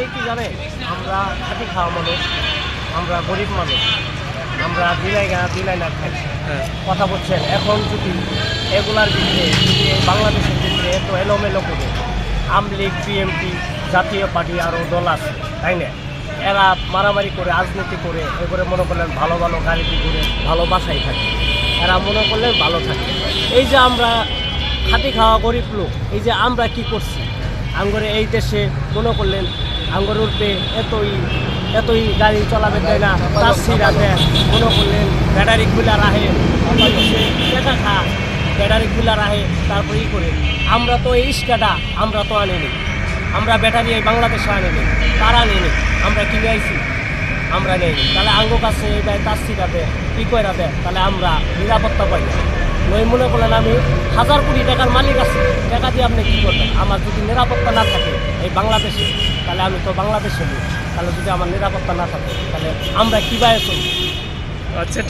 আসলে কি জানে? আমরা খাটি খাওয়া মানুষ আমরা গরিব মানুষ আমরা দিলাই গা দিলাই না খাই। হ্যাঁ। কথা বলছেন এখন যদি এগুলার ভিতরে যদি বাংলাদেশের ভিতরে এত এলোমেলো করে আমলিগ বিএমপি জাতীয় পার্টি আরও দল আছে তাই না? এরা মারামারি করে রাজনীতি করে এবারে মনে করলেন ভালো ভালো গাড়িতে করে ভালো বাসায় থাকে। এরা মনে করলেন ভালো থাকে। এই যে আমরা খাটি খাওয়া গরিব লোক এই যে আমরা কি করছি? আঙ্গরে এই দেশে মনে করলেন আঙ্গর উঠবে, এতই এতই গাড়ি চলাবে দেয় না? চাষি রাখে মনে করলেন, ব্যাটারি খুলে রাখে। টাকা খা ব্যাটারি খুলে রাখে, তারপরে ই করে। আমরা তো এই ইস্কাটা আমরা তো আনিনি। আমরা ব্যাটারি এই বাংলাদেশে আনিনি। তারা আনিনি? আমরা কিনে আইছি। আমরা নেই। তাহলে আঙ্গ কাছে এবার তাস্তিটা দেয় ই করে দেয়, তাহলে আমরা নিরাপত্তা পাই নই মনে করলেন আমি হাজার কোটি টাকার মালিক আছে। টাকা দিয়ে আপনি কী করবেন? আমার যদি নিরাপত্তা না থাকে এই বাংলাদেশে তাহলে আমি তো বাংলাদেশে নেই। তাহলে যদি আমার নিরাপত্তা না থাকে, তাহলে আমরা কীভাবে চলবো? আচ্ছা